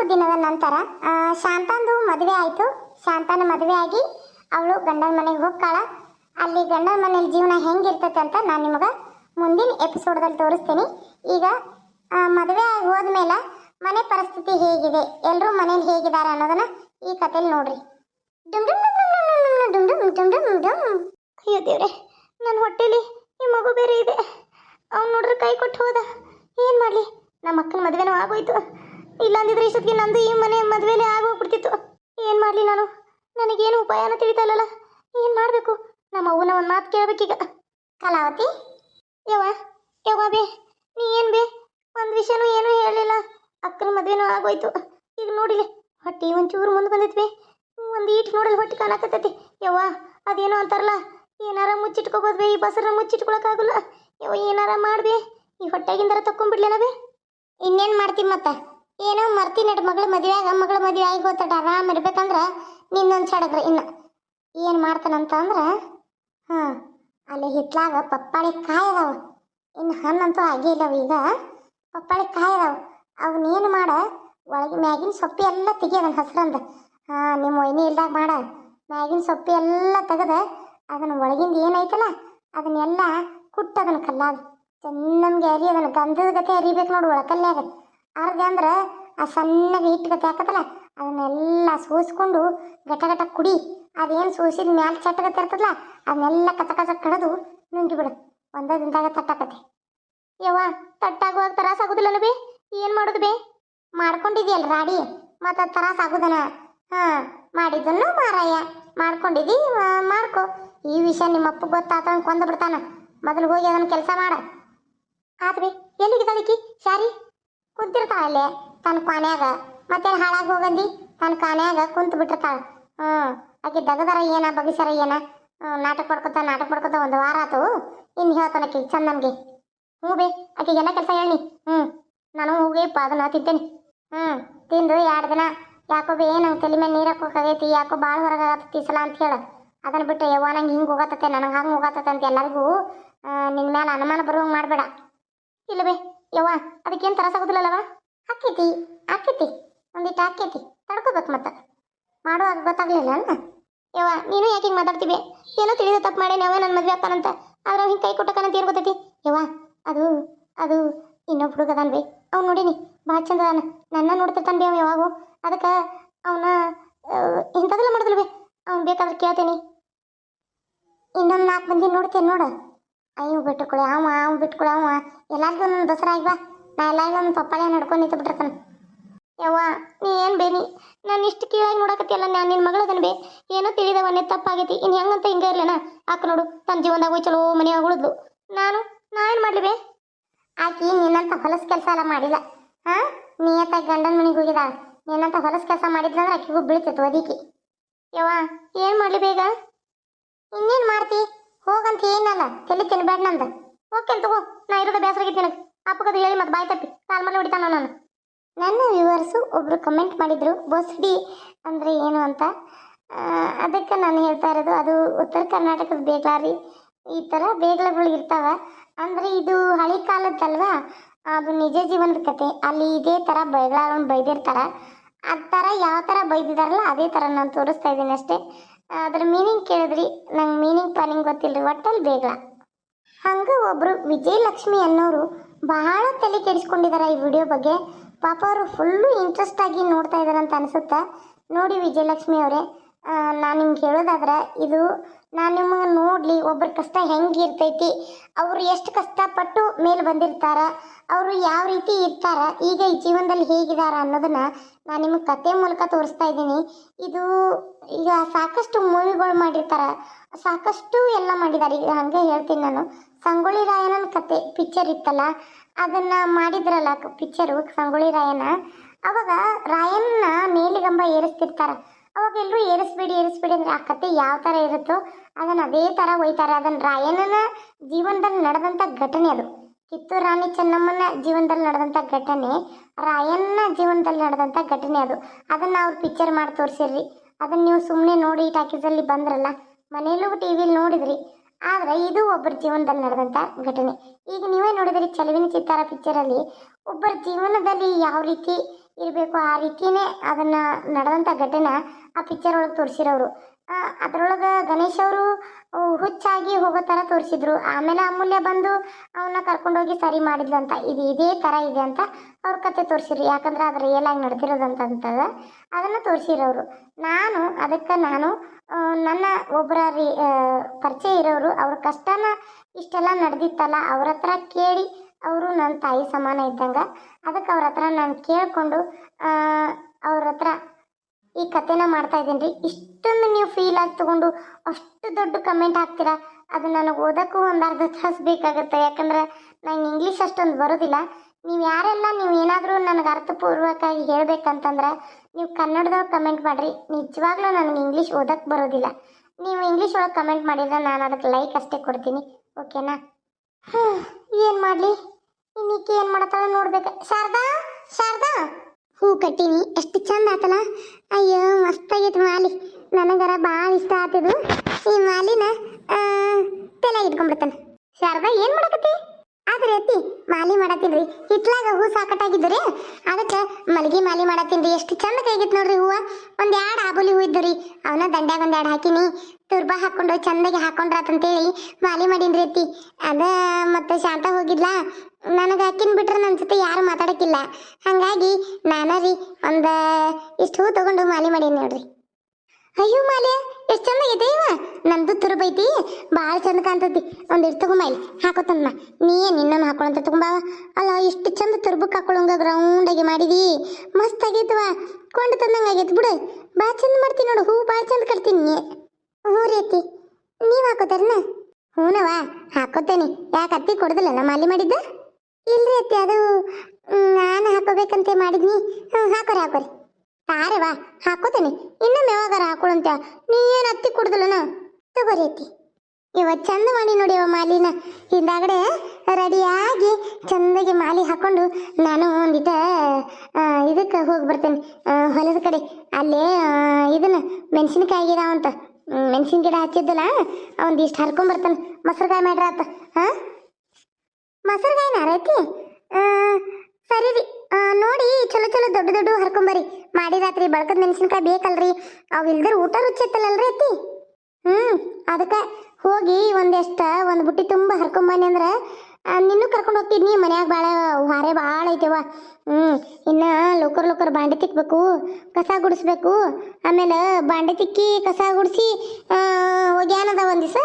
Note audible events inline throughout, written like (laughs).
ನಾಲ್ಕು ದಿನದ ನಂತರ ಶಾಂತಂದು ಮದುವೆ ಆಯಿತು ಶಾಂತನ ಮದುವೆ ಆಗಿ ಅವಳು ಗಂಡನ ಮನೆಗೆ ಹೋಗ್ತಾಳೆ ಅಲ್ಲಿ ಗಂಡನ ಮನೇಲಿ ಜೀವನ ಹೆಂಗಿರ್ತೈತೆ ಅಂತ ನಾನು ನಿಮಗೆ ಮುಂದಿನ ಎಪಿಸೋಡ್ದಲ್ಲಿ ತೋರಿಸ್ತೀನಿ ಈಗ ಮದುವೆ ಆಗಿ ಹೋದ್ಮೇಲೆ ಮನೆ ಪರಿಸ್ಥಿತಿ ಹೇಗಿದೆ ಎಲ್ಲರೂ ಮನೇಲಿ ಹೇಗಿದ್ದಾರೆ ಅನ್ನೋದನ್ನ ಈ ಕಥೆಲಿ ನೋಡ್ರಿ ಅಯ್ಯೋ ದೇವ್ರೆ ನನ್ನ ಹೊಟ್ಟೆಲಿ ಈ ಮಗು ಬೇರೆ ಇದೆ ಅವ್ನು ನೋಡ್ರಿ ಕೈ ಕೊಟ್ಟು ಹೋದ ಏನು ಮಾಡಲಿ ನಮ್ಮ ಮಕ್ಕಳ ಮದುವೆನೂ ಆಗೋಯ್ತು ಇಲ್ಲ ಅಂದಿದ್ರೆ ಇಷ್ಟೊತ್ತಿಗೆ ನಂದು ಈ ಮನೆ ಮದುವೆಲೇ ಆಗೋಗ್ಬಿಡ್ತಿತ್ತು. ಏನು ಮಾಡಲಿ ನಾನು? ನನಗೇನು ಉಪಾಯನ ತಿಳಿತಾ ಇಲ್ಲಲ್ಲ. ಏನು ಮಾಡಬೇಕು? ನಮ್ಮ ಅವ್ವನ ಒಂದು ಮಾತು ಕೇಳಬೇಕೀಗ. ಕಲಾವತಿ? ಯವ್ವ ಯವ್ವ ಬೇ, ನೀ ಏನು ಬೇ? ಒಂದು ವಿಷಯನೂ ಏನೂ ಹೇಳಲಿಲ್ಲ. ಅಕ್ಕನ ಮದುವೆನೂ ಆಗೋಯ್ತು. ಈಗ ನೋಡಿಲಿ, ಹೊಟ್ಟೆ ಒಂಚೂರು ಮುಂದೆ ಬಂದೈತಿ ಒಂದು ಈಟ್ ನೋಡಲ್ ಹೊಟ್ಟೆ ಕಾಣಕತ್ತೈತಿ. ಯವ್ವ, ಅದೇನೋ ಅಂತಾರಲ್ಲ, ಏನಾರ ಮುಚ್ಚಿಟ್ಕೋಬೋದು ಬೇ, ಈ ಬಸರನ್ನ ಮುಚ್ಚಿಟ್ಕೊಳಕ್ಕಾಗಲ್ಲ. ಯವ್ವ, ಏನಾರ ಮಾಡ್ಬೇ ಈ ಹೊಟ್ಟೆಗಿಂದಾರ ತಕ್ಕೊಂಡ್ಬಿಡ್ಲೇನ ಬೇ? ಇನ್ನೇನು ಮಾಡ್ತೀನಿ ಮತ್ತೆ? ಏನೋ ಮರ್ತಿ ನಡ್ ಮಗಳ ಮದುವೆಯಾಗ, ಮಗಳ ಮದುವೆ ಆಗಿ ಗೊತ್ತಾಟ ಆರಾಮ್ ಇರ್ಬೇಕಂದ್ರ ನಿನ್ನೊಂದು ಸಡಗ್ರ ಇನ್ನು ಏನು ಮಾಡ್ತಾನಂತ ಅಂದ್ರೆ ಹಾಂ, ಅಲ್ಲಿ ಹಿತ್ಲಾಗ ಪಪ್ಪಾಳಿ ಕಾಯಿ ಅದಾವ ಇನ್ನು ಆಗೇ ಇಲ್ಲವ ಈಗ. ಪಪ್ಪಾಳಿ ಕಾಯಿ ಅದಾವ ಏನು ಮಾಡ, ಒಳಗೆ ಮ್ಯಾಗಿನ ಸೊಪ್ಪಿ ಎಲ್ಲ ತೆಗಿಯೋದನ್ನ ಹಸ್ರಂದ. ಹಾಂ ನಿಮ್ಮ ಒಯ್ನಿ ಇಲ್ದಾಗ ಮಾಡ. ಮ್ಯಾಗಿನ ಸೊಪ್ಪಿ ಎಲ್ಲ ತೆಗೆದ ಅದನ್ನ ಒಳಗಿಂದ ಏನೈತಲ್ಲ, ಅದನ್ನೆಲ್ಲ ಕುಟ್ಟ ಅದನ್ನ ಕಲ್ಲಾಗ. ಚೆನ್ನಂಗೆ ಅರಿ ಅದನ್ನು ಗಂಧದ ಗತೆ ಅರಿಬೇಕು ನೋಡು ಒಳಕಲ್ಯಾಗ. ಅರ್ಧ ಅಂದ್ರೆ ಆ ಸಣ್ಣಗೆ ಹಿಟ್ಟು ಗತೆ ಹಾಕತ್ತಲ್ಲ, ಅದನ್ನೆಲ್ಲ ಸೂಸ್ಕೊಂಡು ಗಟ ಗಟ ಕುಡಿ. ಅದೇನು ಸೂಸಿದ ಮ್ಯಾಲ ಚಟ್ಟಗತ್ತೆ ಇರ್ತದಲ್ಲ, ಅದನ್ನೆಲ್ಲ ಕಚ ಕಚ ಕಡದು ನುಂಗಿ ಬಿಡು. ಒಂದೇ ದಿನದಾಗ ತಟ್ಟಾಕತ್ತೆ ಯವ್ವ ತಟ್ಟಾಗುವಾಗ ತರಾಸ ಆಗುದಿಲ್ಲ ಬಿ, ಏನು ಮಾಡೋದು ಬೇ? ಮಾಡ್ಕೊಂಡಿದ್ಯಲ್ಲ ರಾಡಿ, ಮತ್ತೆ ತರಾಸ ಆಗುದನ? ಹಾ, ಮಾಡಿದ್ದನ್ನು ಮಾರಾಯ, ಮಾಡ್ಕೊಂಡಿದಿ ಮಾಡ್ಕೊ. ಈ ವಿಷಯ ನಿಮ್ಮ ಅಪ್ಪ ಗೊತ್ತಾತ ಕೊಂದು ಬಿಡ್ತಾನ. ಮೊದಲು ಹೋಗಿ ಅದನ್ನ ಕೆಲಸ ಮಾಡ. ಆದ್ರೆ ಎಲ್ಲಿಗೆ ಎಲ್ಲಿಗಿದ್ದಾಳಿಕಿ ಶಾರಿ? ಕುಂತಿರ್ತಾಳ ಅಲ್ಲೇ ತನ್ನ ಕಾನ್ಯಾಗ. ಮತ್ತೆ ಹಾಳಾಗಿ ಹೋಗಂದಿ? ತನ್ನ ಕಾನ್ಯಾಗ ಕುಂತು ಬಿಟ್ಟಿರ್ತಾಳ. ಹ್ಞೂ ಆಕೆ ದಗದರ ಏನ ಬಗಿಸರ ಏನ? ನಾಟಕ ಮಾಡ್ಕೊತ ನಾಟಕ ಮಾಡ್ಕೊತ ಒಂದು ವಾರ ಆತು. ಇನ್ನು ಹೇಳ್ತಾನೆ ಆಕೆ ಚಂದ ನಮಗೆ. ಹ್ಞೂ ಬೇ ಆಕೆಗೆಲ್ಲ ಕೆಲಸ ಹೇಳಿ ಹ್ಞೂ ನಾನು ಹೋಗಿಪ್ಪ, ಅದನ್ನ ತಿಂತೇನೆ. ಹ್ಞೂ ತಿಂದು ಎರಡು ದಿನ ಯಾಕೋ ಬೇ, ನಂಗೆ ತಲೆ ಮೇಲೆ ನೀರು ಹಾಕೋಕಾಗೈತಿ ಯಾಕೋ ಭಾಳ ಹೊರಗೆ ಆಗತ್ತೈತಿ ಈ ಸಲ ಅಂತ ಹೇಳು. ಅದನ್ನು ಬಿಟ್ಟು ಯವ್ವ, ನಂಗೆ ಹಿಂಗೆ ಹೋಗತ್ತತೆ, ನನಗೆ ಹಂಗೆ ಹೋಗತ್ತತೆ ಅಂತ ಎಲ್ಲರಿಗೂ ನಿನ್ನ ಮೇಲೆ ಅನುಮಾನ ಬರುವಂಗೆ ಮಾಡಬೇಡ. ಇಲ್ಲ ಬೇ ಯವ್ವ, ಅದಕ್ಕೇನು ತರಸಾಗುದಿಲ್ಲಲ್ಲವ ಹಾಕೈತಿ ಹಾಕೈತಿ ಒಂದಿಟ್ಟು ಹಾಕೈತಿ ತಡ್ಕೋಬೇಕು ಮತ್ತೆ. ಮಾಡುವಾಗ ಗೊತ್ತಾಗ್ಲಿಲ್ಲ ಅಲ್ಲ ಯವ್ವ, ನೀನು ಯಾಕೆ ಮಾತಾಡ್ತೀವಿ ಏನೋ ತಿಳಿದ ತಪ್ಪು ಮಾಡೇನಿ ಯಾವ ನನ್ನ ಮದುವೆ ಆಗ್ತಾನಂತ. ಆದ್ರೆ ಹಿಂಗೆ ಕೈ ಕೊಟ್ಟಕನಂತ ಏನು ಗೊತ್ತೈತಿ? ಯವ್ವ, ಅದು ಅದು ಇನ್ನೊಬ್ಬ ಹುಡುಗ ಅದಾನ ಬೇ. ಅವ್ನು ನೋಡಿನಿ ಭಾಳ ಚಂದ ಅದಾನ. ನನ್ನ ನೋಡ್ತಿರ್ತಾನೆ ಬೇ ಅವ ಯಾವಾಗೂ. ಅದಕ್ಕೆ ಅವನ ಇಂಥದೆಲ್ಲ ಮಾಡಿದ್ರು ಬೇ. ಅವ್ನು ಬೇಕಾದ್ರೆ ಕೇಳ್ತೀನಿ. ಇನ್ನೊಂದು ನಾಲ್ಕು ಮಂದಿ ನೋಡ್ತೇನೆ ನೋಡು. ಅಯ್ಯೋ ಬಿಟ್ಟುಕೊಳ್ಳಿ ಅವ ಅವ್ ಬಿಟ್ಕೊಳೆ ಅವ. ಎಲ್ಲಾರ್ಗೂ ನನ್ನ ದಸರಾ ಬಾ ನಾ ಎಲ್ಲಾರ್ಗೂ ನನ್ನ ಪಪ್ಪಾಳೆ ನಡ್ಕೊಂಡು ನಿಂತು ಬಿಟ್ಟಿರ್ತಾನೆ ಯವ್ವ ನೀ ಏನು ಬೇನಿ ನಾನು ಇಷ್ಟು ಕೀಳಾಗಿ ನೋಡಕತ್ತಿಯಲ್ಲ ನಾನು ನಿನ್ನ ಮಗಳದನ್ ಬೇ. ಏನೋ ತಿಳಿದವನ್ನೇ ತಪ್ಪಾಗೈತಿ ಇನ್ನು ಹೆಂಗಂತ ಹಿಂಗೆ ಇರಲಿನ? ಆಕೆ ನೋಡು ತನ್ನ ಜೀವನದಾಗ ಹೋಯ್ ಚಲೋ ಮನೆಯಾಗ ಉಳಿದ್ಲು. ನಾನು ನಾ ಏನು ಮಾಡಲಿ ಬೇ? ಆಕಿ ನಿನ್ನಂತ ಹೊಲಸು ಕೆಲಸ ಎಲ್ಲ ಮಾಡಿಲ್ಲ. ಹಾ? ನಿಯತ್ತಾಗಿ ಗಂಡನ ಮನೆಗೆ ಹೋಗಿದಾಳ ನಿನ್ನಂತ ಹೊಲಸು ಕೆಲಸ ಮಾಡಿದ್ಲಂದ್ರೆ ಆಕಿಗೂ ಬೀಳ್ತಿತ್ತು ಅದಕ್ಕೆ ಯವ್ವ ಏನು ಮಾಡಲಿ ಬೇಗ ಇನ್ನೇನು ಮಾಡ್ತಿ? ಹೋಗಂತ ಏನಲ್ಲ ತಲೆ ತಿನ್ಬೇಡ ನಂದ? ಓಕೆ ತಗೋ, ನಾ ಇರೋದು ಬೇಸರಾಗಿತ್ತು ನಿನಗೆ ಅಪ್ಪಗದು ಹೇಳಿ ಮತ್ತೆ ಬಾಯ್ ತಪ್ಪಿ. ಕಾಲ್ ಮೇಲೆ ಹೊಡಿತಾನ ನಾನು? ನನ್ನ ವ್ಯೂವರ್ಸು ಒಬ್ಬರು ಕಮೆಂಟ್ ಮಾಡಿದರು, ಬೊಸ್ಡಿ ಅಂದರೆ ಏನು ಅಂತ? ಅದಕ್ಕೆ ನಾನು ಹೇಳ್ತಾ ಇರೋದು, ಅದು ಉತ್ತರ ಕರ್ನಾಟಕದ ಬೇಗ್ಲಾರಿ. ಈ ಥರ ಬೇಗ್ಲಗಳು ಇರ್ತಾವ. ಅಂದರೆ ಇದು ಹಳಿ ಕಾಲದ್ದಲ್ವಾ? ಅದು ನಿಜ ಜೀವನದ ಕತೆ. ಅಲ್ಲಿ ಇದೇ ಥರ ಬೇಗ್ಲಗಳನ್ನ ಬೈದಿರ್ತಾರೆ. ಆ ಥರ ಯಾವ ಥರ ಬೈದಿದಾರಲ್ಲ, ಅದೇ ಥರ ನಾನು ತೋರಿಸ್ತಾ ಇದ್ದೀನಿ ಅಷ್ಟೇ. ಅದ್ರ ಮೀನಿಂಗ್ ಕೇಳಿದ್ರಿ. ನಂಗೆ ಮೀನಿಂಗ್ ಪ್ಲಾನಿಂಗ್ ಗೊತ್ತಿಲ್ಲರಿ ಒಟ್ಟಲ್ಲಿ ಬೇಗ. ಹಂಗೆ ಒಬ್ಬರು ವಿಜಯಲಕ್ಷ್ಮಿ ಅನ್ನೋರು ಬಹಳ ತಲೆ ಕೆಡಿಸ್ಕೊಂಡಿದ್ದಾರೆ ಈ ವಿಡಿಯೋ ಬಗ್ಗೆ. ಪಾಪ ಅವರು ಫುಲ್ಲು ಇಂಟ್ರೆಸ್ಟ್ ಆಗಿ ನೋಡ್ತಾ ಇದ್ದಾರೆ ಅಂತ ಅನಿಸುತ್ತೆ. ನೋಡಿ ವಿಜಯಲಕ್ಷ್ಮಿ ಅವರೇ ನಾನು ನಿಮ್ಗೆ ಹೇಳೋದಾದ್ರೆ ಇದು ನಾನು ನಿಮಗೆ ನೋಡಲಿ ಒಬ್ಬರ ಕಷ್ಟ ಹೆಂಗೆ ಇರ್ತೈತಿ ಅವರು ಎಷ್ಟು ಕಷ್ಟಪಟ್ಟು ಮೇಲೆ ಬಂದಿರ್ತಾರ, ಅವರು ಯಾವ ರೀತಿ ಇರ್ತಾರ, ಈಗ ಈ ಜೀವನದಲ್ಲಿ ಹೇಗಿದ್ದಾರೆ ಅನ್ನೋದನ್ನ ನಾನು ನಿಮಗೆ ಕತೆ ಮೂಲಕ ತೋರಿಸ್ತಾ ಇದ್ದೀನಿ. ಇದು ಈಗ ಸಾಕಷ್ಟು ಮೂವಿಗಳು ಮಾಡಿರ್ತಾರ, ಸಾಕಷ್ಟು ಎಲ್ಲ ಮಾಡಿದ್ದಾರೆ ಈಗ ಹಾಗೆ ಹೇಳ್ತೀನಿ ನಾನು. ಸಂಗೊಳ್ಳಿ ರಾಯನ ಕತೆ ಪಿಕ್ಚರ್ ಇತ್ತಲ್ಲ, ಅದನ್ನು ಮಾಡಿದ್ರಲ್ಲ ಪಿಕ್ಚರು ಸಂಗೊಳ್ಳಿ ರಾಯನ ಅವಾಗ ರಾಯಣ್ಣ ಮೇಲಿಗಂಬ ಏರಿಸ್ತಿರ್ತಾರ. ಅವಾಗ ಎಲ್ಲರೂ ಏರಿಸ್ಬೇಡಿ ಏರಿಸ್ಬೇಡಿ ಅಂದ್ರೆ ಆ ಕತೆ ಯಾವ ಥರ ಇರುತ್ತೋ ಅದನ್ನು ಅದೇ ಥರ ಒಯ್ತಾರೆ. ಅದನ್ನು ರಾಯಣ್ಣನ ಜೀವನದಲ್ಲಿ ನಡೆದಂಥ ಘಟನೆ ಅದು. ಕಿತ್ತೂರು ರಾಣಿ ಚೆನ್ನಮ್ಮನ ಜೀವನದಲ್ಲಿ ನಡೆದಂಥ ಘಟನೆ ರಾಯಣ್ಣ ಜೀವನದಲ್ಲಿ ನಡೆದಂಥ ಘಟನೆ ಅದು. ಅದನ್ನು ಅವ್ರು ಪಿಕ್ಚರ್ ಮಾಡಿ ತೋರಿಸಿರ್ರಿ. ಅದನ್ನು ನೀವು ಸುಮ್ಮನೆ ನೋಡಿ ಟಾಕೀಸಲ್ಲಿ ಬಂದ್ರಲ್ಲ ಮನೆಯಲ್ಲೂ ಟಿ ವಿಲಿ ನೋಡಿದ್ರಿ. ಆದರೆ ಇದು ಒಬ್ಬರ ಜೀವನದಲ್ಲಿ ನಡೆದಂಥ ಘಟನೆ. ಈಗ ನೀವೇ ನೋಡಿದ್ರಿ ಚಲುವಿನ ಚಿತ್ತಾರ ಪಿಕ್ಚರಲ್ಲಿ ಒಬ್ಬರ ಜೀವನದಲ್ಲಿ ಯಾವ ರೀತಿ ಇರಬೇಕು. ಆ ರೀತಿನೇ ಅದನ್ನು ನಡೆದಂಥ ಘಟನೆ ಆ ಪಿಕ್ಚರ್ ಒಳಗೆ ತೋರಿಸಿರೋರು ಅದರೊಳಗೆ ಗಣೇಶ್ ಅವರು ಹುಚ್ಚಾಗಿ ಹೋಗೋ ಥರ ತೋರಿಸಿದ್ರು. ಆಮೇಲೆ ಅಮೂಲ್ಯ ಬಂದು ಅವನ್ನ ಕರ್ಕೊಂಡೋಗಿ ಸರಿ ಮಾಡಿದ್ಲು ಅಂತ. ಇದು ಇದೇ ಥರ ಇದೆ ಅಂತ ಅವ್ರ ಕತೆ ತೋರಿಸಿರು ಯಾಕಂದ್ರೆ ಅದು ರಿಯಲ್ ಆಗಿ ನಡೆದಿರೋದಂತಂತದ ಅದನ್ನು ತೋರಿಸಿರೋರು ನಾನು, ಅದಕ್ಕೆ ನಾನು ನನ್ನ ಒಬ್ಬರ ರೀ ಪರಿಚಯ ಇರೋರು ಅವ್ರ ಕಷ್ಟನ ಇಷ್ಟೆಲ್ಲ ನಡೆದಿತ್ತಲ್ಲ, ಅವ್ರ ಹತ್ರ ಕೇಳಿ ಅವರು ನನ್ನ ತಾಯಿ ಸಮಾನ ಇದ್ದಂಗೆ. ಅದಕ್ಕೆ ಅವ್ರ ಹತ್ರ ನಾನು ಕೇಳಿಕೊಂಡು ಅವ್ರ ಹತ್ರ ಈ ಕಥೆನ ಮಾಡ್ತಾ ಇದ್ದೀನಿ. ರೀ ಇಷ್ಟೊಂದು ನೀವು ಫೀಲ್ ಆಗಿ ತಗೊಂಡು ಅಷ್ಟು ದೊಡ್ಡ ಕಮೆಂಟ್ ಹಾಕ್ತೀರಾ? ಅದು ನನಗೆ ಓದೋಕ್ಕೂ ಒಂದು ಅರ್ಧ ತಾಸು ಬೇಕಾಗುತ್ತೆ. ಯಾಕಂದ್ರೆ ನಂಗೆ ಇಂಗ್ಲೀಷ್ ಅಷ್ಟೊಂದು ಬರೋದಿಲ್ಲ. ನೀವು ಯಾರೆಲ್ಲ ನೀವು ಏನಾದರೂ ನನಗೆ ಅರ್ಥಪೂರ್ವಕವಾಗಿ ಹೇಳಬೇಕಂತಂದ್ರೆ, ನೀವು ಕನ್ನಡದವ್ರು ಕಮೆಂಟ್ ಮಾಡಿರಿ. ನಿಜವಾಗ್ಲೂ ನನಗೆ ಇಂಗ್ಲೀಷ್ ಓದಕ್ಕೆ ಬರೋದಿಲ್ಲ. ನೀವು ಇಂಗ್ಲೀಷ್ ಒಳಗೆ ಕಮೆಂಟ್ ಮಾಡಿದ್ರೆ ನಾನು ಅದಕ್ಕೆ ಲೈಕ್ ಅಷ್ಟೇ ಕೊಡ್ತೀನಿ. ಓಕೆನಾ ಏನು ಮಾಡಲಿ? ಇನ್ನೀಕೆ ಏನು ಮಾಡತ್ತಾಳ ನೋಡ್ಬೇಕು. ಶಾರದಾ ಶಾರದಾ. ಹೂ ಕಟ್ಟಿನಿ, ಎಷ್ಟು ಚಂದ ಆತಲ್ಲ ಅಯ್ಯೋ, ಮಸ್ತ್ ಆಗೈತೆ ಮಾಲಿ. ನನಗರ ಭಾಳ ಇಷ್ಟ ಆತಿದು. ಈ ಮಾಲಿನ ತಲೆ ಇಟ್ಕೊಂಡ್ಬಿಡ್ತಾನೆ. ಶಾರದಾ, ಏನು ಮಾಡಕತ್ತಿ? ಆದ್ರೆ ಅತ್ತಿ, ಮಾಲಿ ಮಾಡತ್ತೀನ್ರಿ. ಹಿತ್ಲಾಗ ಹೂ ಸಾಕಟ್ಟಾಗಿದ್ರಿ ಅದಕ್ಕೆ ಮಲ್ಗಿ ಮಾಲಿ ಮಾಡತ್ತೀನ್ರಿ. ಎಷ್ಟು ಚಂದ ಕೈಗಿತ್ ನೋಡ್ರಿ ಹೂವ. ಒಂದ್ ಎರಡು ಆಬುಲಿ ಹೂ ಇದ್ದು ರೀ ಅವನ ದಂಡ್ಯಾಗ ಒಂದ್ ಹಾಕಿನಿ. ತುರ್ಬಾ ಹಾಕೊಂಡು ಚಂದಾಗಿ ಹಾಕೊಂಡ್ರಾತಂತೇಳಿ ಮಾಲಿ ಮಾಡೀನ್ರಿ ಅತ್ತಿ. ಅದ ಮತ್ತೆ ಶಾಂತ ಹೋಗಿದ್ಲ? ನನಗೆ ಹಾಕಿನ್ ಬಿಟ್ರೆ ನನ್ನ ಜೊತೆ ಯಾರು ಮಾತಾಡಕ್ಕಿಲ್ಲ. ಹಾಗಾಗಿ ನಾನ ರೀ ಒಂದು ಇಷ್ಟು ಹೂ ತಗೊಂಡು ಮಾಲೆ ಮಾಡೀನಿ ನೋಡ್ರಿ. ಅಯ್ಯೋ ಮಾಲೆ, ಎಷ್ಟು ಚಂದ ಇದೆ ಇವ. ನಂದು ತುರುಬೈತಿ ಭಾಳ ಚಂದ ಕಾಣ್ತೈತಿ. ಒಂದ್ ಇಟ್ಟು ಇಲ್ಲಿ ಹಾಕೋತನ್ನ ನೀ ನಿನ್ನನ್ನು ಹಾಕೊಳಂತ ತಗೊಂಬಾವ ಅಲ್ಲ, ಇಷ್ಟು ಚಂದ ತುರ್ಬಕ್ಕೆ ಹಾಕೊಳಂಗ ಗ್ರೌಂಡಾಗಿ ಮಾಡಿದಿ. ಮಸ್ತ್ ಆಗೈತವ ಕೊಂಡು ತಂದಂಗೆ ಆಗೈತಿ ಬಿಡು. ಭಾಳ ಚಂದ ಮಾಡ್ತೀನಿ ನೋಡು. ಹೂ ಭಾಳ ಚಂದ ಕಟ್ತೀನಿ. ಹ್ಞೂ ರೀ ಅತ್ತಿ. ನೀವು ಹಾಕೋತಾರನ? ಹೂನವಾ? ಹಾಕೋತೇನೆ. ಯಾಕೆ ಅತ್ತಿ ಕೊಡುದಿಲ್ಲ ಮಾಲಿ ಮಾಡಿದ್ದ? ಇಲ್ರಿ ಅತ್ತೆ, ಅದು ನಾನು ಹಾಕೋಬೇಕಂತ ಮಾಡಿದ್ನಿ. ಹಾಕೋರಿ ಹಾಕೋರಿ. ತಾರವಾ ಹಾಕೋತೇನೆ. ಇನ್ನೊಮ್ಮೆ ಯಾವಾಗಾರ ಹಾಕೊಳಂತ. ನೀ ಏನು ಅತ್ತಿ ಕುಡ್ದಲನ? ತಗೋರಿ ಅತ್ತಿ. ಇವ ಚಂದ ಮಾಡಿ ನೋಡಿ ಅವ ಮಾಲಿನ. ಹಿಂದಾಗಡೆ ರೆಡಿಯಾಗಿ ಚಂದಾಗಿ ಮಾಲಿ ಹಾಕೊಂಡು ನಾನು ಒಂದಿಟ ಇದಕ್ಕೆ ಹೋಗಿ ಬರ್ತೇನೆ. ಹೊಲದ ಕಡೆ. ಅಲ್ಲೇ ಇದನ್ನ ಮೆಣಸಿನಕಾಯಿ ಅಂತ. ಮೆಣಸಿನ ಗಿಡ ಹಚ್ಚಿದ್ದಲ್ಲ ಒಂದಿಷ್ಟು ಹರ್ಕೊಂಬರ್ತಾನೆ. ಮೊಸರುಗಾಯಿ ಮಾಡ್ರ ಆತ ಹಾಂ ಮೊಸರುಗಾಯಿನ ರೈತಿ? ಸರಿ ರೀ. ನೋಡಿ, ಚಲೋ ಚಲೋ ದೊಡ್ಡ ದೊಡ್ಡ ಹರ್ಕೊಂಬರಿ ಮಾಡಿ ರಾತ್ರಿ ಬಳಕದ ಮೆಣಸಿನ್ಕಾಯಿ ಬೇಕಲ್ರಿ. ಅವು ಇಲ್ದ್ರ ಊಟ ರುಚಿ ರುಚಿತ್ತಲ್ಲಲ್ರಿ ಅತ್ತಿ? ಹ್ಮ್, ಅದಕ್ಕೆ ಹೋಗಿ ಒಂದೆಷ್ಟ, ಒಂದು ಬುಟ್ಟಿ ತುಂಬ ಹರ್ಕೊಂಬನಿ ಅಂದ್ರೆ ನಿನ್ನೂ ಕರ್ಕೊಂಡು ಹೋಗ್ತಿದ್ನಿ ಮನ್ಯಾಗ ಭಾಳ ಹಾರೆ ಭಾಳ ಐತೆವ ಹ್ಮ್, ಇನ್ನ ಲೋಕರ್ ಲೋಕರ್ ಬಾಂಡೆ ತಿಕ್ಕಬೇಕು ಕಸ ಗುಡಿಸ್ಬೇಕು. ಆಮೇಲೆ ಬಾಂಡೆ ತಿಕ್ಕಿ ಕಸ ಗುಡಿಸಿ ಒಗ್ಯಾನದ ಒಂದ್ ದಿವಸ,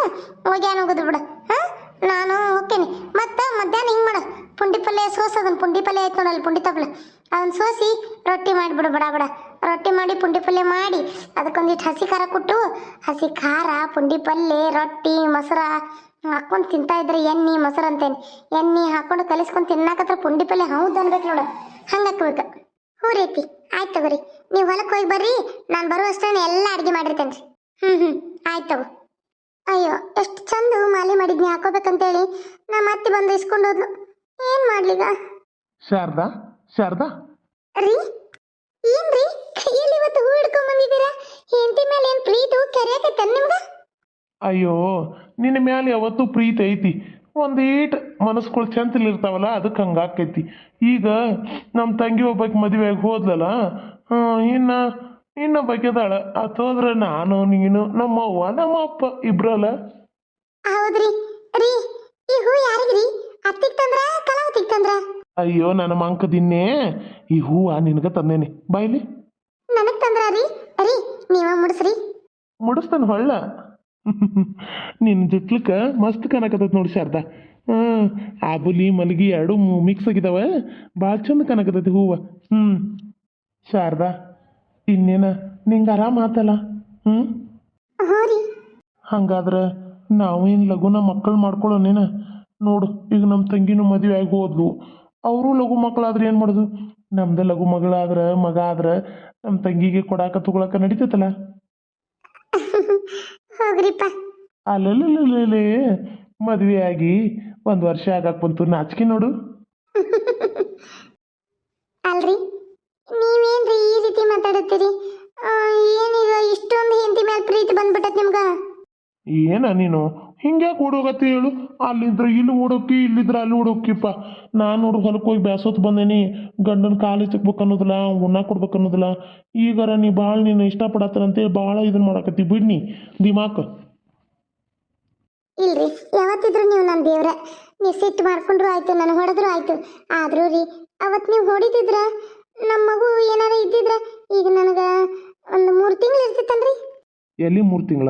ಒಗ್ಯಾನ ಹೋಗೋದು ಬಿಡ. ಹಾ? ನಾನು ಹೋಗ್ತೇನೆ. ಮತ್ತೆ ಮಧ್ಯಾಹ್ನ ಹಿಂಗೆ ಮಾಡು. ಪುಂಡಿ ಪಲ್ಯ ಸೋಸ್ ಅದನ್ನ ಪುಂಡಿ ಪಲ್ಯ ಆಯ್ತು ನೋಡಲ್ಲ ಪುಂಡಿ ತಗೊಳ ಅದನ್ನ ಸೋಸಿ ರೊಟ್ಟಿ ಮಾಡಿಬಿಡು ಬಡ ಬಡ. ರೊಟ್ಟಿ ಮಾಡಿ ಪುಂಡಿ ಪಲ್ಯ ಮಾಡಿ ಅದಕ್ಕೊಂದಿಷ್ಟು ಹಸಿ ಖಾರ ಕೊಟ್ಟು, ಹಸಿ ಖಾರ, ಪುಂಡಿ ಪಲ್ಯ, ರೊಟ್ಟಿ, ಮೊಸರ ಹಾಕೊಂಡು ತಿಂತಾ ಇದ್ರೆ ಎಣ್ಣೆ, ಮೊಸರು ಅಂತೇನೆ. ಎಣ್ಣೆ ಹಾಕೊಂಡು ಕಲಿಸ್ಕೊಂಡು ತಿನ್ನಾಕತ್ರ ಪುಂಡಿ ಪಲ್ಯ ಹೌದು ಅನ್ಬೇಕು ನೋಡು. ಹಂಗೆ ಹಾಕ್ಬೇಕು. ಹ್ಞೂ ರೀತಿ. ಆಯ್ತು ತಗೋರಿ. ನೀವು ಹೊಲಕ್ಕೆ ಹೋಗಿ ಬರ್ರಿ. ನಾನು ಬರುವಷ್ಟೇ ಎಲ್ಲ ಅಡುಗೆ ಮಾಡಿರ್ತೇನೆ ರೀ ಹ್ಞೂ ಹ್ಞೂ ಆಯ್ತು ತಗೋ. ಅಯ್ಯೋ ಎಷ್ಟು ಚಂದ ಮಾಲೆ ಮಾಡಿದ್ನಿ ಹಾಕೋಬೇಕಂತೇಳಿ. ನಮ್ಮ ಮತ್ತೆ ಬಂದು ಇಸ್ಕೊಂಡು ಹೋದ್ಲು. ಏನ್ ಮಾಡ್ಲಿಗ? ಶಾರದಾ? ಶಾರದಾ? ರೀ? ಏನ್ರಿ ಕೈಯಲ್ಲಿ ಇವತ್ತು ಹೂ ಹಿಡ್ಕೊಂಡ್ ಬಂದಿದ್ದೀರಾ? ಹೆಂಡತಿ ಮೇಲೆ ಏನ್ ಪ್ರೀತು? ಕರೆಯಕತ್ತ ನಿಮ್ಗ? ಅಯ್ಯೋ ನಿನ್ನ ಮ್ಯಾಲೆ ಯಾವತ್ತೂ ಪ್ರೀತಿ ಐತಿ. ಒಂದೀಟ್ ಮನಸ್ಸುಗಳು ಚಂತಲಿರ್ತಾವಲ್ಲ ಅದಕ್ಕೆ ಹಂಗಾಕೈತಿ ಈಗ ನಮ್ಮ ತಂಗಿ ಒಬ್ಬಾಕಿ ಮದುವೆಗೆ ಹೋದ್ಲಲ್ಲ ಇನ್ನು ಇನ್ನೊಬ್ಬಾಕಿ ಅದಾಳ ಆತ್ ಹೋದ್ರೆ ನಾನು ನೀನು ನಮ್ಮ ಅವ್ವ ನಮ್ಮ ಅಪ್ಪ ಇಬ್ರಲ್ಲ? ಹೌದ್ರಿ. ರೀ ಈ ಹೂ ಯಾರಿಗ್ರಿ? ಅತ್ತಿಗ್ ತಂದ್ರ ಕಲಾವತಿಗ್ ತಂದ್ರ? ಅಯ್ಯೋ ನನ್ನ ಮಂಕದಿನ್ನೇ ಈ ಹೂವ ನಿನಗೆ ತಂದೇನಿ. ಬಾಯ್ಲಿ ನನಗ್ ತಂದ್ರ ರೀ? ರೀ ನೀವ ಮುಡಸ್ರಿ. ಮುಡಿಸ್ತಾನೆ ಹೊಳ್ಳ. ನಿನ್ನ ಜುಟ್ಲಕ್ಕ ಮಸ್ತ್ ಕಾಣಕತ್ತೈತಿ ನೋಡಿ ಶಾರದಾ. ಹ್ಞೂ ಆಬುಲಿ ಮಲಗಿ ಎರಡು ಮಿಕ್ಸ್ ಆಗಿದಾವ. ಭಾಳ ಚಂದ ಕನಕತೈತಿ ಹೂವ. ಹ್ಮ್ ಶಾರದಾ. ಇನ್ನೇನ ನಿಂಗೆ ಆರಾಮ ಆತಲ್ಲ? ಹ್ಞೂ ರೀ. ಹಂಗಾದ್ರೆ ನಾವೇನು ಲಘುನ ಮಕ್ಕಳು ಮಾಡ್ಕೊಳ್ಳೋನೇನ ನೋಡು ಈಗ ನಮ್ಮ ತಂಗಿನೂ ಮದುವೆ ಆಗಿ ಹೋದ್ಲು. ಅವರು ಲಘು ಮಕ್ಕಳಾದ್ರೆ ಏನು ಮಾಡೋದು? ನಮ್ದು ಲಘು ಮಗಳಾದ್ರೆ ಮಗ ಆದ್ರೆ ನಮ್ಮ ತಂಗಿಗೆ ಕೊಡಾಕ ತಗೊಳಕ ನಡೀತೈತಲ್ಲ? (laughs) ಹೋಗ್ರಿಪ್ಪ. ಮದುವೆ ಆಗಿ ಒಂದು ವರ್ಷ ಆಗಕ್ಕೆ ಬಂತು. ನಾಚಿಕೆ ನೋಡು. (laughs) ಅಲ್ರಿ. ನೀವೇನ್ರಿ ಈ ರೀತಿ ಮಾತಾಡುತ್ತೀರಿ? ಏನೀಗ ಇಷ್ಟೊಂದು ಹೆಂಡತಿ ಮೇಲೆ ಪ್ರೀತಿ ಬಂದ್ಬಿಟ್ಟತ್ ನಿಮ್ಗ? ಏನ ನೀನು? ಹಿಂಗೆ ಓಡೋಗತ್ತಿ ಹೇಳು? ಅಲ್ಲಿದ್ರೆ ಇಲ್ಲಿ ಓಡೋಕ್ಕಿ ಇಲ್ಲಿದ್ರೆ ಅಲ್ಲಿ ಓಡೋಕ್ಕಿಪ್ಪ ನಾನು ನೋಡು ಹೊಲಕ್ಕೆ ಹೋಗಿ ಬ್ಯಾಸೋತ್ ಬಂದೇನಿ. ಗಂಡನ ಕಾಲು ಚಿಕ್ಬೇಕು ಅನ್ನೋದಿಲ್ಲ ಉಣ್ಣ ಕೊಡ್ಬೇಕು ಅನ್ನೋದಿಲ್ಲ. ಈಗಾರ ನೀ ಭಾಳ ನೀನು ಹೇಳಿ ಭಾಳ ಇದನ್ನ ಮಾಡಕತ್ತಿ. ಬಿಡ್ನಿ ದಿಮಾಕ್. ಇಲ್ರಿ ಯಾವತ್ತಿದ್ರು ನೀವು ನನ್ನ ದೇವ್ರ. ನೀವು ಸಿಟ್ಟು ಮಾಡ್ಕೊಂಡ್ರು ಆಯ್ತು ನಾನು ಹೊಡೆದ್ರು ಆಯ್ತು. ಆದ್ರೂ ರೀ ಅವತ್ತು ನೀವು ಹೊಡಿತಿದ್ರ? ನಮ್ಮ ಮಗು ಏನಾರ ಇದ್ದಿದ್ರೆ ಈಗ ನನಗೆ ಒಂದು ಮೂರು ತಿಂಗಳು ಇರ್ತಿತ್ತಲ್ರಿ ಎಲ್ಲಿ ಮೂರು ತಿಂಗಳ?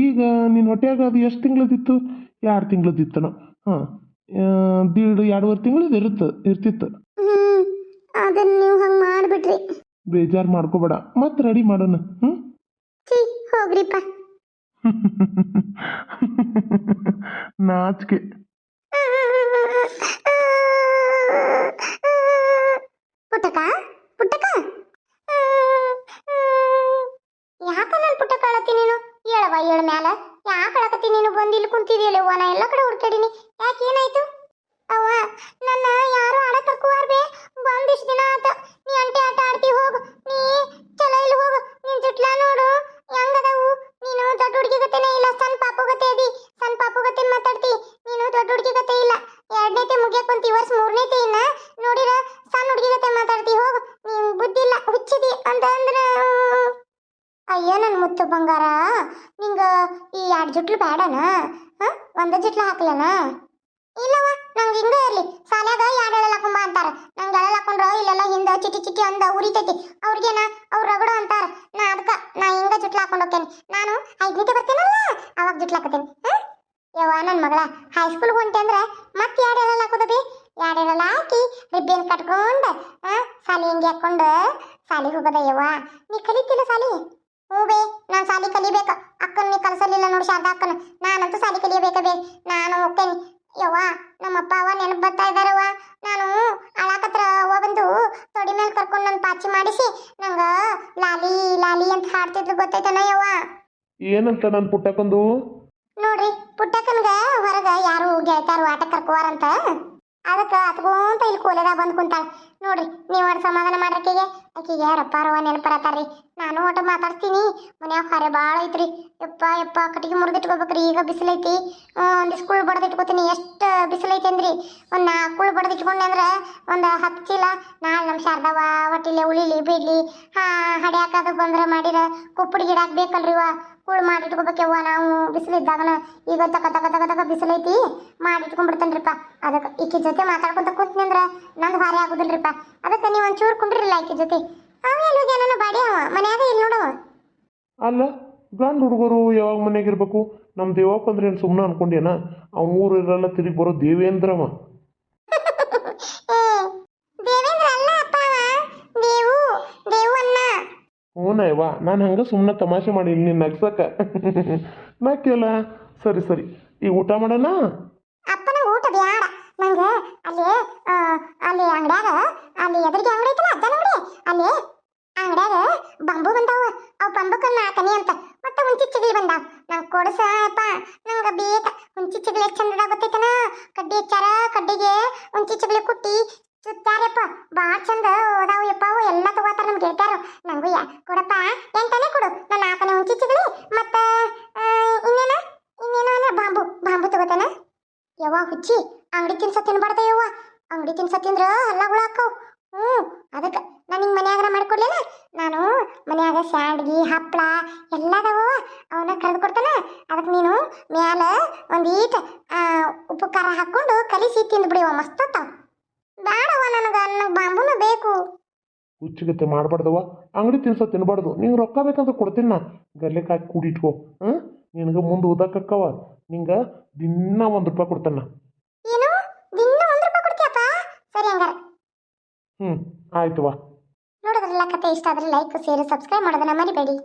ಈಗ ನಿನ್ನ ಹೊಟ್ಟೆಯಾಗ ಅದು ಎಷ್ಟು ತಿಂಗಳದಿತ್ತು? ಎರಡು ತಿಂಗಳದಿತ್ತನ? ಹಾಂ ದೀಡ್ ಎರಡುವರೆ ತಿಂಗಳದ್ದು ಇರುತ್ತೆ ಇರ್ತಿತ್ತು. ಹ್ಞೂ ಅದನ್ನ ನೀವು ಹಂಗೆ ಮಾಡಿಬಿಟ್ರಿ. ಬೇಜಾರು ಮಾಡ್ಕೋಬೇಡ ಮತ್ತೆ ರೆಡಿ ಮಾಡೋಣ ಹ್ಞೂ ಛೀ ಹೋಗ್ರಿಪ್ಪ. (laughs) ನಾಚಿಕೆ. ಪುಟ್ಟಕ ಪುಟ್ಟಕ ಯಾಕ ನಾನು ಪುಟ್ಟಕ ಅಳತಿ ನೀನು? ಹೇಳವ ಹೇಳ ಮ್ಯಾಲ. ಯಾಕೆ ಅಳಕತ್ತಿ ನೀನು? ಬಂದು ಇಲ್ಲಿ ಒನ ಎಲ್ಲ ಕಡೆ ಹುಡ್ಕಾಡಿನಿ ಯಾಕೆ ಏನಾಯ್ತು ಅವ್ವ ನನ್ನ ಯಾರು ಆಡ ಕರ್ಕುವಾರ್ ಬೇ ಬಂದಿಷ್ಟು ದಿನ ಆತ ನೀ ಅಂಟೆ ಆಟ ಆಡ್ತಿ ಹೋಗು ನೀ ಚಲೋ ಇಲ್ಲಿ ಹೋಗು ನಿನ್ ಜುಟ್ಲ ನೋಡು ಹೆಂಗದವು ನೀನು ದೊಡ್ಡ ಹುಡುಗಿ ಗತೆನೇ ಇಲ್ಲ ಸಣ್ಣ ಪಾಪು ಗತೆ ಅದಿ ಸಣ್ಣ ಪಾಪು ಗತೆ ಮಾತಾಡ್ತಿ ನೀನು ದೊಡ್ಡ ಹುಡುಗಿ ಗತೆ ಇಲ್ಲ ಎರಡನೇತೆ ಮುಗಿಯಕ್ ಕುಂತಿ ಈ ವರ್ಷ ಮೂರನೇತೆ ಇನ್ನ ನೋಡಿರ, ಸಣ್ಣ ಹುಡುಗಿ ಜೊತೆ ಮಾತಾಡ್ತಿ, ಹೋಗು. ನೀನ್ ಬುದ್ಧಿ ಇಲ್ಲ, ಹುಚ್ಚಿದಿ ಅಂತ ಅಂದ್ರ ಅಯ್ಯೋ ನನ್ನ ಮುತ್ತು ಬಂಗಾರ. ನಿಂಗ ಈ ಎರಡು ಜುಟ್ಲು ಬೇಡನ ಒಂದ ಜುಟ್ಲು ಹಾಕ್ಲನ? ಇಲ್ಲವ ನಂಗೆ ಹಿಂಗ ಇರ್ಲಿ. ಸಾಲ್ಯಾಗ ಎರಡು ಎಳೆ ಹಾಕೊಂಬ ಅಂತಾರ. ನಂಗೆ ಎಳೆ ಹಾಕೊಂಡ್ರ ಇಲ್ಲೆಲ್ಲ ಹಿಂದ ಚಿಟಿ ಚಿಟಿ ಅಂದ ಉರಿತೈತಿ. ಅವ್ರಿಗೇನ ಅವ್ರ ರಗಡು ಅಂತಾರ. ನಾ ಅದಕ್ಕ ನಾ ಹಿಂಗ ಜುಟ್ಲು ಹಾಕೊಂಡು ಹೋಗ್ತೇನೆ. ನಾನು ಐದನೇತೆ ಬರ್ತೇನಲ್ಲ? ಅವಾಗ ಜುಟ್ಲು ಹಾಕೋತೇನೆ ಯವ್ವ ನನ್ನ ಮಗಳ, ಹೈಸ್ಕೂಲ್ಗೆ ಹೊಂಟೆ ಅಂದ್ರೆ ಮತ್ತೆ ಎರಡು ಎಳೆ ಹಾಕೋದ ಬಿ? ಎರಡು ಎಳೆ ಹಾಕಿ ರಿಬ್ಬನ್ ಕಟ್ಕೊಂಡು ಸಾಲಿ ಹಿಂಗೆ ಹಾಕೊಂಡು ಸಾಲಿ ಹೋಗೋದಯ್ಯವ್ವ ಯವ್ವ. ನೀ ಕಲಿತಿಲ್ಲ ಸಾಲಿ? ಹ್ಞೂ ಬೇ ನಾನು ಸಾಲಿ ಕಲಿಬೇಕು. ಅಕ್ಕನ ನೀ ಕಲಿಸಲಿಲ್ಲ ನೋಡಿ ಶಾರದಾ ಅಕ್ಕನ. ನಾನಂತೂ ಸಾಲಿ ಕಲಿಯಬೇಕ ಬೇ? ನಾನು ಹೋಗ್ತೇನೆ. ಯವ್ವ ನಮ್ಮಪ್ಪ ಅವ ನೆನಪು ಬರ್ತಾ ಇದ್ದಾರವ್ವ. ನಾನು ಅಳಾಕತ್ರ ಅವ್ವ ಬಂದು ತೊಡಿ ಮೇಲೆ ಕರ್ಕೊಂಡು ನನ್ನ ಪಾಚಿ ಮಾಡಿಸಿ ನಂಗೆ ಲಾಲಿ ಲಾಲಿ ಅಂತ ಹಾಡ್ತಿದ್ಲು ಗೊತ್ತೈತನ ಯವ್ವ? ಏನಂತ ನನ್ನ ಪುಟ್ಟಕ್ಕೊಂದು? ನೋಡ್ರಿ ಪುಟ್ಟಕ್ಕನ್ಗ ಹೊರಗ ಯಾರು ಗೆಳತಾರು ಆಟ ಕರ್ಕೋವಾರಂತ? ಅತ್ಕೊಂತ ಇಲ್ಲಿ ಕೋಲೆದಾಗ ಬಂದ್ ಕುಂತಾಳ. ನೋಡ್ರಿ, ನೀವ್ ಅವ್ರ ಸಮಾಧಾನ ಮಾಡ್ರಕ್ಕಿಗೆ? ಆಕಿಗೆ ರವ ನೆನಪರತಾರ್ರಿ ನಾನು ಒಟ್ಟು ಮಾತಾಡ್ತೀನಿ ಮನ್ಯಾಗ ಕಾರ್ಯ ಭಾಳ ಐತ್ರಿ. ಯಪ್ಪ ಯಪ್ಪ, ಕಟ್ಟಿಗೆ ಮುರಿದಿಟ್ಕೋಬೇಕ್ರಿ. ಈಗ ಬಿಸಿಲೈತಿ. ಒಂದು ಸ್ಕೂಲ್ ಬಡ್ದಿಟ್ಕೋತೀನಿ. ಎಷ್ಟು ಬಿಸಿಲೈತಿ ಅಂದ್ರಿ? ಒಂದು ನಾಲ್ಕು ಕುಳ್ ಬಡ್ದಿಟ್ಕೊಂಡೆ ಅಂದ್ರೆ ಒಂದು ಹತ್ತು ಚೀಲ. ನಾಳೆ ನಮ್ಮ ಶಾರದವ ಒಟ್ಟಿಲೆ ಉಳಿಲಿ, ಬಿಡ್ಲಿ. ಹಾ ಹಡ್ಯಾಕದು ಬಂದ್ರೆ ಮಾಡಿರ. ಕುಪ್ಪಡಿ ಹಾಕ್ಬೇಕಲ್ರಿ ಬೇಕಲ್ರಿ ಕುಳ್ ಮಾಡಿಟ್ಕೋಬೇಕವ್ವ ನಾವು. ಬಿಸಿಲಿದ್ದಾಗನ ಈಗ ತಕ ತಕ ತಕ ತಕ ಬಿಸಿಲೈತಿ. ಮಾಡಿಟ್ಕೊಂಡ್ಬಿಡ್ತೇನ್ರಿಪ್ಪ ಅದಕ್ಕೆ ಈಕೆ ಜೊತೆ ಮಾತಾಡ್ಕೊಂತ ಕೂತ್ನಿ ಅಂದ್ರೆ ನಂದು ಭಾರಿ ಆಗುದಿಲ್ರಿಪ್ಪ. ಅದಕ್ಕೆ ನೀವು ಒಂಚೂರು ಕುಂಡ್ರಿಲ್ಲ ಈಕೆ ಜೊತೆ. ಆಮೇಲೆ ಏನೋ ಬಾಡಿ ಅವ. ಮನ್ಯಾಗ ಇಲ್ಲಿ ನೋಡವ ಅಲ್ಲ ಗಂಡು ಹುಡುಗರು ಯಾವಾಗ ಮನೆಗಿರ್ಬೇಕು ನಮ್ಮ ದೇವಪ್ಪ ಅಂದ್ರೆ ಏನು ಸುಮ್ಮನೆ ಅನ್ಕೊಂಡೇನ? ಅವ್ನ ಇರಲ್ಲ, ತಿರುಗಿ ಬರೋ ದೇವೇಂದ್ರವ ಹ್ಞೂನಯ್ಯವ್ವ ನಾನು ಹಂಗೆ ಸುಮ್ಮನೆ ತಮಾಷೆ ಮಾಡಿ ನಿನ್ನ ನಗ್ಸಕ್ಕ ನಕ್ಕಿಲ್ಲ ಸರಿ ಸರಿ. ಈ ಊಟ ಮಾಡೋಣ? ಅಪ್ಪನ ಊಟ ಬ್ಯಾಡ. ನಂಗೆ ಅಲ್ಲಿ ಅಲ್ಲಿ ಅಂಗಡ್ಯಾಗ, ಅಲ್ಲಿ ಎದುರಿಗೆ ಅಂಗಡಿ ಐತಲ್ಲ, ಅಜ್ಜನ ಅಂಗಡಿ? ಅಲ್ಲಿ ಅಂಗಡ್ಯಾಗ ಬಂಬು ಬಂದಾವ. ಅವು ಬಂಬುಕನ್ನ ನಾಲ್ಕನಿ ಅಂತ. ಮತ್ತೆ ಹುಂಚಿ ಚಿಗಳಿ ಬಂದಾವ. ನಂಗೆ ಕೊಡಸಪ್ಪ. ನಂಗೆ ಬೇಕ. ಹುಂಚಿ ಚಿಗಳಿ ಎಷ್ಟು ಚಂದ ಗೊತ್ತೈತನ? ಕಡ್ಡಿ ಹಚ್ಚಾರ ಕಡ್ಡಿಗೆ ಹುಂಚಿ ಚಿಗಳಿ ಕುಟ್ಟಿ ಸುತ್ತಾರಪ್ಪ ಭಾಳ ಚಂದ ಓದಾವು ಯಪ್ಪ, ಅವು ಎಲ್ಲ ತಗೋತಾರ ನಮ್ಮ ಗೆಳತ್ಯಾರು ನಂಗೂ ಯಾ, ಕೊಡಪ್ಪ, ಎಂಟನೇ ಕೊಡು. ನನ್ನ ನಾಲ್ಕನೇ ಹುಂಚಿ ಚಿಗಲಿ ಮತ್ತೆ ಇನ್ನೇನ? ಇನ್ನೇನು ಅಂದ್ರೆ ಬಾಂಬು ಬಾಂಬು ತಗೋತಾನ? ಯವ್ವ, ಹುಚ್ಚಿ, ಅಂಗಡಿ ತಿನ್ಸ ತಿನ್ಬಾರ್ದ ಯವ್ವ. ಅಂಗಡಿ ತಿನ್ಸ ತಿಂದ್ರ ಹಲ್ಲಗಳು ಹಾಕವು ಹ್ಞೂ ಅದಕ್ಕೆ, ನಾನು ಹಿಂಗೆ ಮನ್ಯಾಗರ ಮಾಡ್ಕೊಡ್ಲಿಲ್ಲ ನಾನು ಮನ್ಯಾಗ ಸ್ಯಾಂಡ್ಗಿ ಹಪ್ಪಳ ಎಲ್ಲ ಅದಾವ ಅವನ್ನ ಕರೆದು ಕೊಡ್ತಾನ? ಅದಕ್ಕೆ ನೀನು ಮ್ಯಾಲ ಒಂದು ಈಟ ಉಪ್ಪು ಖಾರ ಹಾಕ್ಕೊಂಡು ಕಲಿಸಿ ತಿಂದ್ಬಿಡಿವ ಮಸ್ತ್ ಅತ್ತಾವ ಬೇಡವ ನನಗೆ ನನಗೆ ಬಾಂಬುನ ಬೇಕು. ಹುಚ್ಚುಗತ್ತೆ ಮಾಡಬಾರ್ದವ ಅಂಗಡಿ ತಿನ್ಸ ತಿನ್ಬಾರ್ದು. ನಿಂಗೆ ರೊಕ್ಕ ಬೇಕಂತ ಕೊಡ್ತೀನಿ ನಾ. ಗಲ್ಲೆಗೆ ಹಾಕಿ ಕೂಡಿಟ್ಕೋ ಹಾಂ ನಿನಗೆ ಮುಂದೆ ಓದಕ್ಕಕ್ಕವ ನಿಂಗೆ ದಿನ ಒಂದು ರೂಪಾಯಿ ಕೊಡ್ತಾನ ಏನು? ದಿನ ಒಂದು ರೂಪಾಯಿ ಕೊಡ್ತೀಯಪ್ಪ? ಸರಿ ಹಂಗಾರೆ. ಹ್ಞೂ ಆಯ್ತು ವಾ ನೋಡಿದ್ರಲ್ಲ ಕತೆ ಇಷ್ಟ ಆದರೆ ಲೈಕ್ ಶೇರ್ ಸಬ್ಸ್ಕ್ರೈಬ್ ಮಾಡೋದನ್ನ ಮರಿಬೇಡಿ.